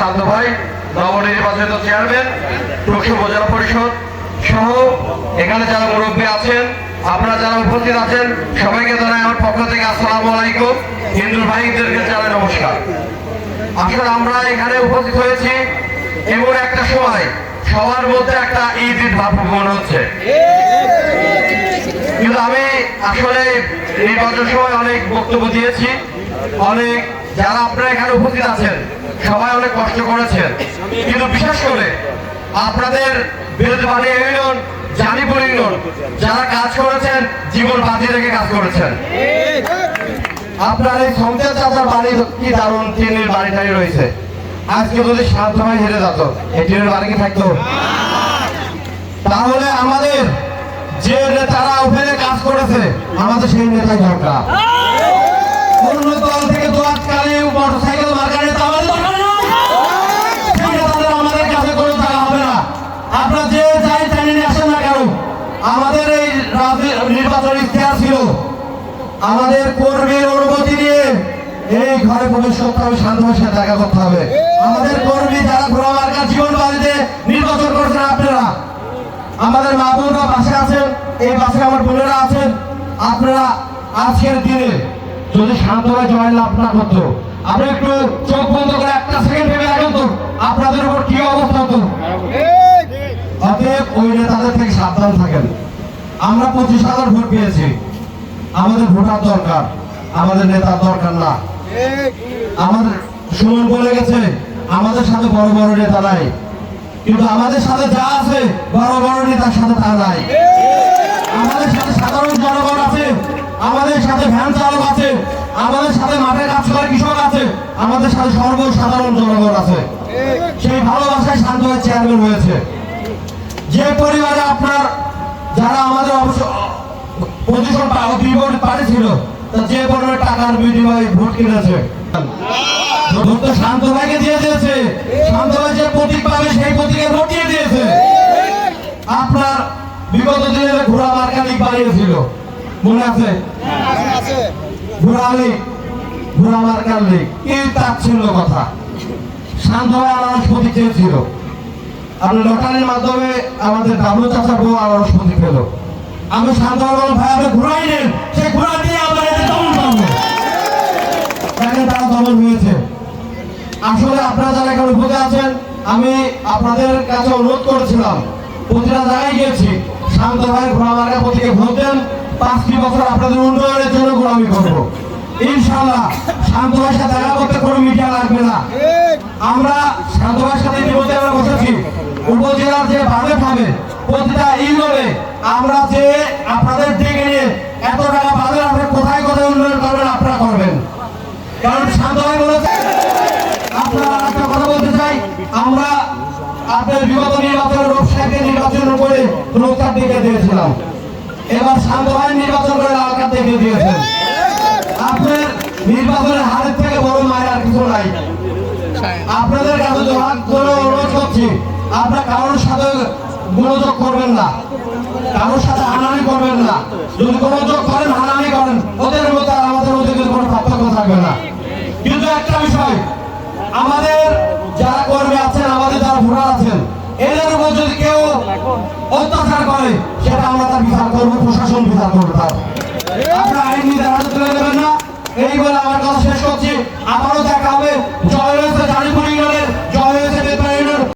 শান্ত ভাই, নবনির্বাচিত চেয়ারম্যান টুকসু উপজেলা পরিষদ সহ এখানে যারা মুরব্বী আছেন, আপনারা যারা উপস্থিত আছেন, সবাইকে জানাই আমার পক্ষ থেকে আসসালামু আলাইকুম। হিন্দু ভাইদেরকে জানাই নমস্কার। আসলে আমরা এখানে উপস্থিত হয়েছি এমন একটা সময়, সবার মধ্যে একটা ঈদ ঈদ ভাব মনে হচ্ছে। কিন্তু আমি আসলে নির্বাচন সময় অনেক বক্তব্য দিয়েছি, অনেক যারা আপনারা এখানে উপস্থিত আছেন সবাই অনেক কষ্ট করেছেন। কিন্তু বিশেষ করে আপনাদের পার্টি ইউনিয়ন জানিপুর যারা কাজ করেছেন, জীবন বাজি রেখে কাজ করেছেন। আপনার এই সন্তের চাচার বাড়ি কি দারুণ, টিনের বাড়ি টাড়ি রয়েছে। আজকে যদি শান্ত ভাই হেরে যেত, এই টিনের বাড়ি কি থাকতো? তাহলে আমাদের যে নেতারা ওখানে কাজ করেছে, আমাদের সেই নেতাই দরকার অন্য দল থেকে দোয়াতকালে মোটরসাইকেল মার্কা নেতা আমাদের দরকার না। সেই নেতাদের আমাদের কাছে কোনো টাকা হবে না আপনারা যে যাই জানি নিয়ে আসেন না কেন আমাদের এই রাজ্য- ছিল। আমাদের কর্মীর অনুমতি নিয়ে এই ঘরে প্রবেশ করতে হবে, শান্ত ভাষায় দেখা করতে হবে। আমাদের কর্মী যারা ঘোরা মার্কা জীবন বাড়িতে নির্বাচন করছেন আপনারা, আমাদের মা বোনরা আছেন, এই পাশে আমার বোনেরা আছেন। আপনারা আজকের দিনে যদি শান্তরা জয় লাভ না করতো আপনি একটু চোখ বন্ধ করে একটা সেকেন্ড ভেবে রাখেন তো আপনাদের উপর কি অবস্থা হতো অতএব ওই নেতাদের থেকে সাবধান থাকেন আমরা পঁচিশ হাজার ভোট পেয়েছি। আমাদের ভোটার দরকার, আমাদের নেতার দরকার না। আমাদের সুমন বলে গেছে, আমাদের সাথে বড় বড় নেতা নাই। কিন্তু আমাদের সাথে যা আছে, বড় বড় নেতার সাথে তা নাই। আমাদের সাথে সাধারণ জনগণ আছে, আমাদের সাথে ভ্যান চালক আছে, আমাদের সাথে মাঠে কাজ করা কৃষক আছে, আমাদের সাথে সর্বসাধারণ জনগণ আছে। সেই ভালোবাসায় শান্ত হয়ে চেয়ারম্যান হয়েছে। যে পরিবারে আপনার যারা আমাদের পার্টি ছিল যে টাকার বিনিময়ে ভোট কিনেছে শান্ত ভাইকে দিয়ে দিয়েছে। শান্ত ভাই যে প্রতীক পাবে, সেই প্রতীকে ভোট দিয়ে দিয়েছে। আপনার বিগত দিনে ঘোড়া মার্কা লিগ বানিয়েছিল, মনে আছে? ঘোড়া ঘোড়া মার্কার কি তাচ্ছিল্য কথা। শান্ত ভাই আনারস প্রতীক চেয়েছিল। আপনি লটারির মাধ্যমে আমাদের ডাবলু চাষা বউ আনারস প্রতীক পেল। আমি শান্ত ভাই, আপনি ঘোড়াই নেন। সেই ঘোড়া দিয়ে আমরা এতে দমন পাবো তারা দমন হয়েছে। আসলে আপনারা যারা এখানে উপরে আছেন, আমি আপনাদের কাছে অনুরোধ করেছিলাম, প্রতিটা জায়গায় গিয়েছি। শান্ত ভাই, ঘোড়া মার্কা প্রতীকে ভোট দেন। পাঁচটি বছর আপনাদের উন্নয়নের জন্য গোলামি করব। ইনশাল্লাহ শান্ত ভাইয়ের সাথে দেখা করতে কোনো মিডিয়া লাগবে না। আমরা শান্ত ভাইয়ের সাথে উপজেলার যে ভাবে ভাবে প্রতিটা ইউনিয়নে আমরা যে আপনাদের ডেকে নিয়ে এত টাকা পাবেন আপনি কোথায় কোথায় উন্নয়ন করবেন আপনারা করবেন। কারণ ভাই বলেছে, আপনারা একটা কথা বলতে চাই, আমরা আপনার বিগত নির্বাচন রূপসাকে নির্বাচন করে রূপকার দিকে দিয়েছিলাম। এবার শান্ত নির্বাচন করে লাল কার্ড দিয়েছেন। আপনার নির্বাচনের হারের থেকে বড় মায়ের আর কিছু নাই। আপনাদের কাছে জবাব করে অনুরোধ করছি আপনারা কারোর সাথে মনোযোগ করবেন না। কারোর সাথে হানানি করবেন না। যদি মনোযোগ করেন হানানি করেন, ওদের মধ্যে আর আমাদের মধ্যে কিন্তু কোনো পার্থক্য থাকবে না। কিন্তু একটা বিষয়, আমাদের যারা কর্মী আছেন, আমাদের যারা ভোটার আছেন, এদের উপর যদি কেউ অত্যাচার করে, সেটা আমরা তার বিচার করব, প্রশাসন বিচার করবে তার। আপনারা আইন নিয়ে দেখা তুলে দেবেন না। এই বলে আমার কথা শেষ করছি। আবারও দেখা হবে। জয় রয়েছে জানিপুরি